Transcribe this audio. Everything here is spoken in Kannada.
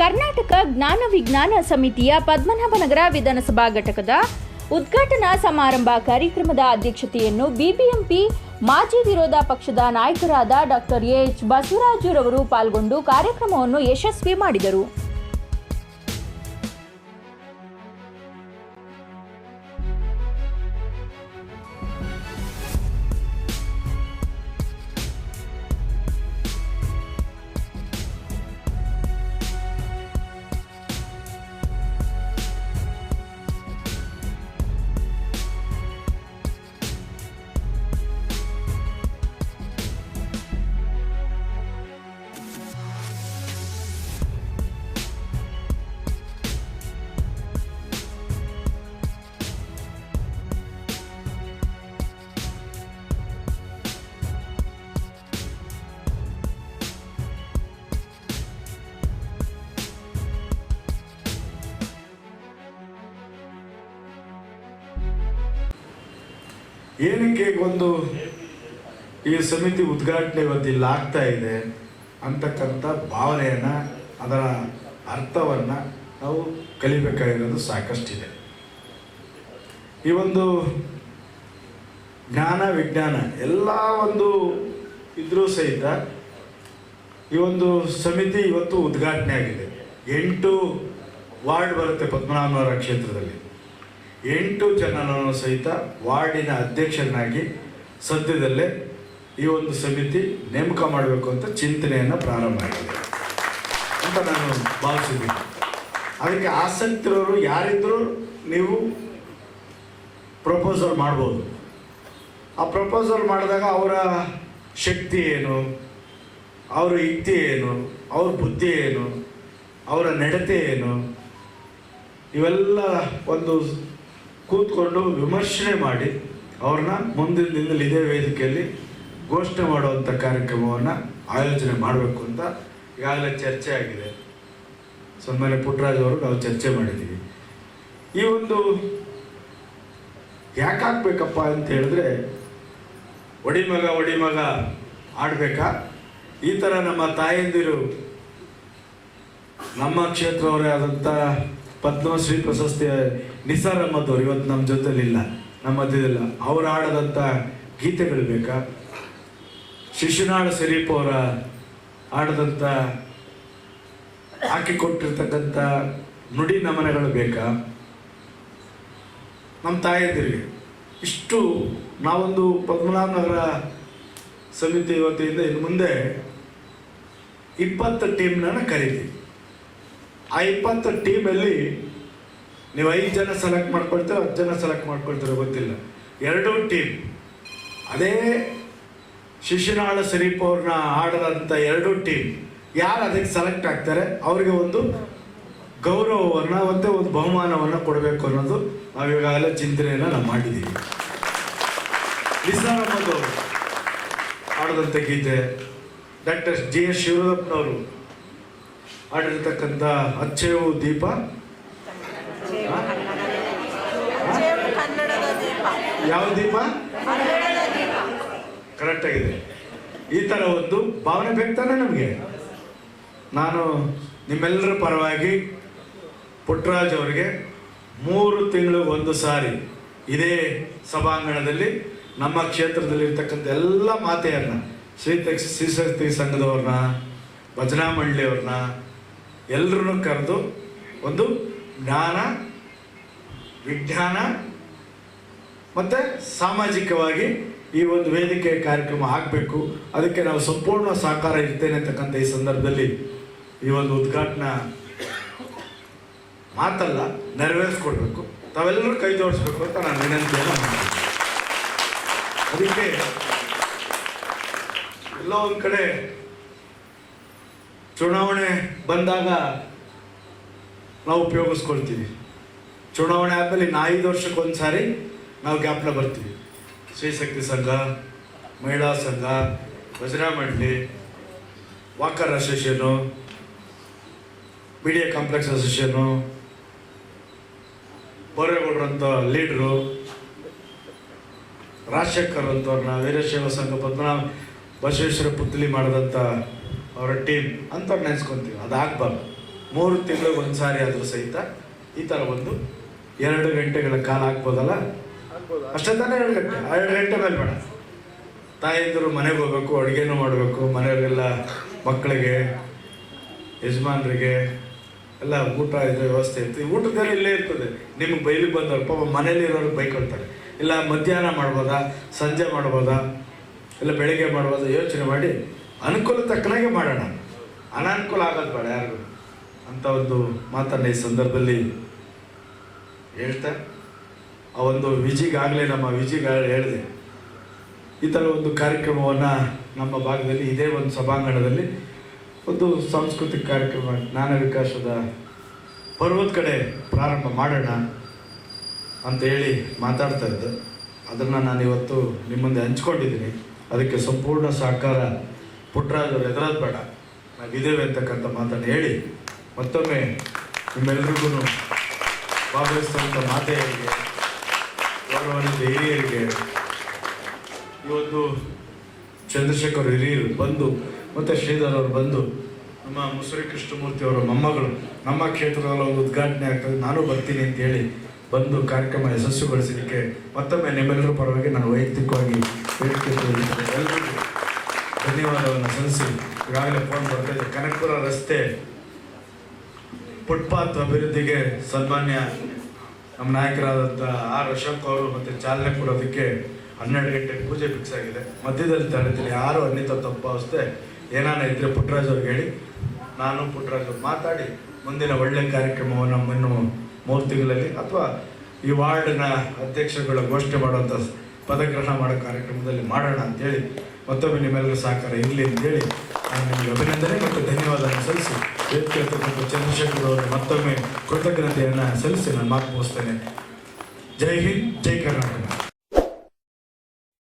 ಕರ್ನಾಟಕ ಜ್ಞಾನ ವಿಜ್ಞಾನ ಸಮಿತಿಯ ಪದ್ಮನಾಭನಗರ ವಿಧಾನಸಭಾ ಘಟಕದ ಉದ್ಘಾಟನಾ ಸಮಾರಂಭ ಕಾರ್ಯಕ್ರಮದ ಅಧ್ಯಕ್ಷತೆಯನ್ನು ಬಿಬಿಎಂಪಿ ಮಾಜಿ ವಿರೋಧ ಪಕ್ಷದ ನಾಯಕರಾದ ಡಾಕ್ಟರ್ ಎಚ್ ಬಸವರಾಜುರವರು ಪಾಲ್ಗೊಂಡು ಕಾರ್ಯಕ್ರಮವನ್ನು ಯಶಸ್ವಿ ಮಾಡಿದರು. ಏನಕ್ಕೆ ಒಂದು ಈ ಸಮಿತಿ ಉದ್ಘಾಟನೆ ಇವತ್ತು ಇಲ್ಲಿ ಆಗ್ತಾ ಇದೆ ಅಂತಕ್ಕಂಥ ಭಾವನೆಯನ್ನ, ಅದರ ಅರ್ಥವನ್ನ ನಾವು ಕಲಿಬೇಕಾಗಿರೋದು ಸಾಕಷ್ಟಿದೆ. ಈ ಒಂದು ಜ್ಞಾನ, ವಿಜ್ಞಾನ ಎಲ್ಲ ಒಂದು ಇದ್ರೂ ಸಹಿತ ಈ ಒಂದು ಸಮಿತಿ ಇವತ್ತು ಉದ್ಘಾಟನೆ ಆಗಿದೆ. ಎಂಟು ವಾರ್ಡ್ ಬರುತ್ತೆ ಪದ್ಮನಾಭನವರ ಕ್ಷೇತ್ರದಲ್ಲಿ. ಎಂಟು ಜನರನ್ನು ಸಹಿತ ವಾರ್ಡಿನ ಅಧ್ಯಕ್ಷರನ್ನಾಗಿ ಸದ್ಯದಲ್ಲೇ ಈ ಒಂದು ಸಮಿತಿ ನೇಮಕ ಮಾಡಬೇಕು ಅಂತ ಚಿಂತನೆಯನ್ನು ಪ್ರಾರಂಭ ಆಗಿದೆ ಅಂತ ನಾನು ಭಾವಿಸಿದ್ದೀನಿ ಅದಕ್ಕೆ ಆಸಕ್ತಿರೋರು ಯಾರಿದ್ದರೂ ನೀವು ಪ್ರಪೋಸಲ್ ಮಾಡ್ಬೋದು. ಆ ಪ್ರಪೋಸಲ್ ಮಾಡಿದಾಗ ಅವರ ಶಕ್ತಿ ಏನು? ಅವರ ಯುಕ್ತಿ ಏನು? ಅವ್ರ ಬುದ್ಧಿ ಏನು? ಅವರ ನಡತೆ ಏನು? ಇವೆಲ್ಲ ಒಂದು ಕೂತ್ಕೊಂಡು ವಿಮರ್ಶನೆ ಮಾಡಿ ಅವ್ರನ್ನ ಮುಂದಿನ ದಿನದಲ್ಲಿ ಇದೇ ವೇದಿಕೆಯಲ್ಲಿ ಘೋಷಣೆ ಮಾಡುವಂಥ ಕಾರ್ಯಕ್ರಮವನ್ನು ಆಯೋಜನೆ ಮಾಡಬೇಕು ಅಂತ ಈಗಾಗಲೇ ಚರ್ಚೆ ಆಗಿದೆ. ಸನ್ಮಾನ್ಯ ಪುಟ್ಟರಾಜ್ ಅವರು ನಾವು ಚರ್ಚೆ ಮಾಡಿದ್ದೀವಿ. ಈ ಒಂದು ಯಾಕಾಗಬೇಕಪ್ಪ ಅಂತ ಹೇಳಿದ್ರೆ ಒಡಿಮಗ ಒಡಿಮಗ ಆಡಬೇಕಾ? ಈ ಥರ ನಮ್ಮ ತಾಯಂದಿರು ನಮ್ಮ ಕ್ಷೇತ್ರವರೇ ಆದಂಥ ಪದ್ಮಶ್ರೀ ಪ್ರಶಸ್ತಿಯ ನಿಸಾರ್ ಅಹಮದ್ ಅವರು ಇವತ್ತು ನಮ್ಮ ಜೊತೆಲಿಲ್ಲ. ನಮ್ಮ ಮಧ್ಯದಲ್ಲ. ಅವ್ರು ಆಡದಂಥ ಗೀತೆಗಳು ಬೇಕಾ? ಶಿಶುನಾಳ ಶರೀಫ್ ಅವರ ಆಡದಂಥ ಹಾಕಿಕೊಟ್ಟಿರ್ತಕ್ಕಂಥ ನುಡಿ ನಮನಗಳು ಬೇಕಾ? ನಮ್ಮ ತಾಯಂದಿರಿಗೆ ಇಷ್ಟು ನಾವೊಂದು ಪದ್ಮನಾಭನಗರ ಸಮಿತಿ ವತಿಯಿಂದ ಇನ್ನು ಮುಂದೆ ಇಪ್ಪತ್ತು ಟೀಮ್ನ ಕರಿತೀವಿ. ಆ ಇಪ್ಪತ್ತು ಟೀಮಲ್ಲಿ ನೀವು ಐದು ಜನ ಸೆಲೆಕ್ಟ್ ಮಾಡ್ಕೊಳ್ತೀರೋ ಹತ್ತು ಜನ ಸೆಲೆಕ್ಟ್ ಮಾಡ್ಕೊಳ್ತೀರೋ ಗೊತ್ತಿಲ್ಲ. ಎರಡೂ ಟೀಮ್ ಅದೇ ಶಿಶುನಾಳ ಅವ್ರನ್ನ ಆಡದಂಥ ಎರಡೂ ಟೀಮ್ ಯಾರು ಅದಕ್ಕೆ ಸೆಲೆಕ್ಟ್ ಆಗ್ತಾರೆ? ಅವರಿಗೆ ಒಂದು ಗೌರವವನ್ನು, ಮತ್ತೆ ಒಂದು ಬಹುಮಾನವನ್ನು ಕೊಡಬೇಕು ಅನ್ನೋದು ನಾವು ಈಗಾಗಲೇ ಚಿಂತನೆಯನ್ನು ನಾವು ಮಾಡಿದ್ದೀವಿ ನಿಸಾರ್ ಅಹಮದ್ ಅವರು. ಆಡದಂಥ ಗೀತೆ. ಡಾಕ್ಟರ್ ಜಿ ಎಸ್ ಶಿವರಪ್ಪನವರು ಆಡಿರ್ತಕ್ಕಂಥ ಅಚ್ಚೇವು ದೀಪ? ಯಾವ ದೀಪ? ಕರೆಕ್ಟ್ ಆಗಿದೆ. ಈ ಥರ ಒಂದು ಭಾವನೆ ಬೇಕಾನೆ ನಮಗೆ. ನಾನು ನಿಮ್ಮೆಲ್ಲರ ಪರವಾಗಿ ಪುಟ್ಟರಾಜ್ ಅವರಿಗೆ ಮೂರು ತಿಂಗಳು ಒಂದು ಸಾರಿ ಇದೇ ಸಭಾಂಗಣದಲ್ಲಿ ನಮ್ಮ ಕ್ಷೇತ್ರದಲ್ಲಿ ಇರ್ತಕ್ಕಂಥ ಎಲ್ಲ ಮಾತೆಯರನ್ನ ಶ್ರೀ ಶ್ರೀಶಕ್ತಿ ಸಂಘದವ್ರನ್ನ ಭಜನಾ ಮಂಡಳಿಯವ್ರನ್ನ ಎಲ್ಲರನ್ನು ಕರೆದು ಒಂದು ಜ್ಞಾನ, ವಿಜ್ಞಾನ ಮತ್ತು ಸಾಮಾಜಿಕವಾಗಿ ಈ ಒಂದು ವೇದಿಕೆ ಕಾರ್ಯಕ್ರಮ ಆಗಬೇಕು ಅದಕ್ಕೆ ನಾವು ಸಂಪೂರ್ಣ ಸಹಕಾರ ಇರ್ತೇನೆ ಅಂತಕ್ಕಂಥ ಈ ಸಂದರ್ಭದಲ್ಲಿ ಈ ಒಂದು ಉದ್ಘಾಟನಾ ಮಾತಲ್ಲ, ನೆರವೇರಿಸ್ಕೊಡ್ಬೇಕು. ತಾವೆಲ್ಲರೂ ಕೈ ಜೋಡಿಸ್ಬೇಕು ಅಂತ ನಾನು ವಿನಂತಿಯನ್ನು ಮಾಡ್ತೀನಿ. ಅದಕ್ಕೆ ಎಲ್ಲ ಒಂದು ಕಡೆ ಚುನಾವಣೆ ಬಂದಾಗ ನಾವು ಉಪಯೋಗಿಸ್ಕೊಳ್ತೀವಿ. ಚುನಾವಣೆ ಆದಮೇಲೆ ಇನ್ನು ಐದು ವರ್ಷಕ್ಕೊಂದು ಸಾರಿ ನಾವು ಗ್ಯಾಪ್ನ ಬರ್ತೀವಿ. ಶ್ರೀಶಕ್ತಿ ಸಂಘ, ಮಹಿಳಾ ಸಂಘ, ಭಜನಾ walker association, media complex association ಬೋರೇಗೌಡರಂತ ಲೀಡ್ರು, ರಾಜಶೇಖರ್ ಅಂತವ್ರನ್ನ ವೀರಶೈವ ಸಂಘ ಪದ್ಮನಾಭ, ಬಸವೇಶ್ವರ ಪುತ್ಲಿ ಮಾಡಿದಂಥ ಅವರ ಟೀಮ್ ಅಂತ ನೆನೆಸ್ಕೊಂತೀವಿ ಅದಾಗಬಾರ್ದು ಮೂರು ತಿಂಗಳು ಒಂದು ಸಾರಿ ಆದರೂ ಸಹಿತ ಈ ಥರ ಒಂದು ಎರಡು ಗಂಟೆಗಳ ಕಾಲ ಹಾಕ್ಬೋದಲ್ಲ ಅಷ್ಟೇ ತಾನೇ ಎರಡು ಗಂಟೆ ಆ ಎರಡು ಗಂಟೆ ಮೇಲೆ ಬೇಡ. ತಾಯಂದಿರು ಮನೆಗೆ ಹೋಗ್ಬೇಕು ಅಡುಗೆನೂ ಮಾಡಬೇಕು ಮನೆಯವರೆಲ್ಲ ಮಕ್ಕಳಿಗೆ ಯಜಮಾನರಿಗೆ ಎಲ್ಲ ಊಟ ಇದು ವ್ಯವಸ್ಥೆ ಇತ್ತು. ಊಟದಲ್ಲಿ ಇಲ್ಲೇ ಇರ್ತದೆ. ನಿಮ್ಗೆ ಬೈಲಿ ಬಂದವ್ರು ಪಾಪ ಮನೇಲಿ ಇರೋರು ಬೈಕೊಳ್ತಾರೆ. ಇಲ್ಲ ಮಧ್ಯಾಹ್ನ ಮಾಡ್ಬೋದಾ ಸಂಜೆ ಮಾಡ್ಬೋದಾ ಇಲ್ಲ ಬೆಳಿಗ್ಗೆ ಮಾಡ್ಬೋದಾ ಯೋಚನೆ ಮಾಡಿ ಅನುಕೂಲ ತಕ್ಕನಾಗೆ ಮಾಡೋಣ. ಅನಾನುಕೂಲ ಆಗೋದು ಬೇಡ ಯಾರು ಅಂತ ಒಂದು ಮಾತನ್ನು ಈ ಸಂದರ್ಭದಲ್ಲಿ ಹೇಳ್ತಾ, ಆ ಒಂದು ವಿಜಿಗಾಗಲೇ ನಮ್ಮ ವಿಜಿಗ ಹೇಳಿದೆ. ಈ ಥರ ಒಂದು ಕಾರ್ಯಕ್ರಮವನ್ನು ನಮ್ಮ ಭಾಗದಲ್ಲಿ ಇದೇ ಒಂದು ಸಭಾಂಗಣದಲ್ಲಿ ಒಂದು ಸಾಂಸ್ಕೃತಿಕ ಕಾರ್ಯಕ್ರಮ, ಜ್ಞಾನ ವಿಕಾಸದ ಪರ್ವದ ಕಡೆ ಪ್ರಾರಂಭ ಮಾಡೋಣ ಅಂತ ಹೇಳಿ ಮಾತಾಡ್ತಾ ಇದ್ದೆ. ಅದನ್ನು ನಾನು ಇವತ್ತು ನಿಮ್ಮ ಮುಂದೆ ಹಂಚ್ಕೊಂಡಿದ್ದೀನಿ. ಅದಕ್ಕೆ ಸಂಪೂರ್ಣ ಸಹಕಾರ ಪುಟ್ಟರಾಜ್ ಅವರು ಎದುರಾದ ಬೇಡ ನಾವಿದ್ದೇವೆ ಅಂತಕ್ಕಂಥ ಮಾತನ್ನು ಹೇಳಿ, ಮತ್ತೊಮ್ಮೆ ನಿಮ್ಮೆಲ್ಲರಿಗೂ ಭಾಗವಹಿಸಿದಂಥ ಮಾತೆಯರಿಗೆ, ಗೌರವಾನ್ವಿತ ಹಿರಿಯರಿಗೆ, ಇವತ್ತು ಚಂದ್ರಶೇಖರ್ ಹಿರಿಯರು ಬಂದು, ಮತ್ತು ಶ್ರೀಧರ್ ಅವರು ಬಂದು, ನಮ್ಮ ಮುಸುರಿ ಕೃಷ್ಣಮೂರ್ತಿ ಅವರ ಮೊಮ್ಮಗಳು, ನಮ್ಮ ಕ್ಷೇತ್ರದಲ್ಲಿ ಒಂದು ಉದ್ಘಾಟನೆ ಆಗ್ತದೆ ನಾನು ಬರ್ತೀನಿ ಅಂತ ಹೇಳಿ ಬಂದು ಕಾರ್ಯಕ್ರಮ ಯಶಸ್ವಿಗೊಳಿಸಲಿಕ್ಕೆ ಮತ್ತೊಮ್ಮೆ ನಿಮ್ಮೆಲ್ಲರ ಪರವಾಗಿ ನಾನು ವೈಯಕ್ತಿಕವಾಗಿ ಬೇಡಿಕೆ ತೋರಿಸಿದೆ. ಧನ್ಯವಾದವನ್ನು ಸಲ್ಲಿಸಿ ಈಗಾಗಲೇ ಫೋನ್ ಬರ್ತಾ ಇದೆ. ಕನಕಪುರ ರಸ್ತೆ ಫುಟ್ಪಾತ್ ಅಭಿವೃದ್ಧಿಗೆ ಸನ್ಮಾನ್ಯ ನಮ್ಮ ನಾಯಕರಾದಂಥ ಆರ್ ಅಶೋಕ್ ಅವರು ಮತ್ತು ಚಾಲನೆ ಕೊಡೋದಕ್ಕೆ ಹನ್ನೆರಡು ಗಂಟೆ ಪೂಜೆ ಫಿಕ್ಸ್ ಆಗಿದೆ. ಮಧ್ಯದಲ್ಲಿ ತಡೆದಿಲ್ಲ ಯಾರು ಅನ್ನಿತ ತಪ್ಪು ಅವಸ್ಥೆ ಏನಾನ ಇದ್ರೆ ಪುಟ್ಟರಾಜ್ ಅವ್ರಿಗೆ ಹೇಳಿ. ನಾನು ಪುಟ್ಟರಾಜ್ ಅವ್ರು ಮಾತಾಡಿ ಮುಂದಿನ ಒಳ್ಳೆ ಕಾರ್ಯಕ್ರಮವನ್ನು ಇನ್ನು ಮೂರು ತಿಂಗಳಲ್ಲಿ ಅಥವಾ ಈ ವಾರ್ಡ್ನ ಅಧ್ಯಕ್ಷರುಗಳ ಘೋಷಣೆ ಮಾಡುವಂಥ ಪದಗ್ರಹಣ ಮಾಡೋ ಕಾರ್ಯಕ್ರಮದಲ್ಲಿ ಮಾಡೋಣ ಅಂತೇಳಿ ಮತ್ತೊಮ್ಮೆ ನಿಮ್ಮೆಲ್ಲರೂ ಸಹಕಾರ ಇರಲಿ ಅಂತೇಳಿ ನಾನು ನಿಮಗೆ ಅಭಿನಂದನೆ ಮತ್ತು ಧನ್ಯವಾದವನ್ನು ಸಲ್ಲಿಸಿ ವೇದಿಕೆ ಇರ್ತಕ್ಕಂಥ ಚಂದ್ರಶೇಖರ್ ಅವರು ಮತ್ತೊಮ್ಮೆ ಕೃತಜ್ಞತೆಯನ್ನು ಸಲ್ಲಿಸಿ ನಾನು ಮಾತು ಮುಗಿಸ್ತೇನೆ. ಜೈ ಹಿಂದ್, ಜೈ ಕರ್ನಾಟಕ.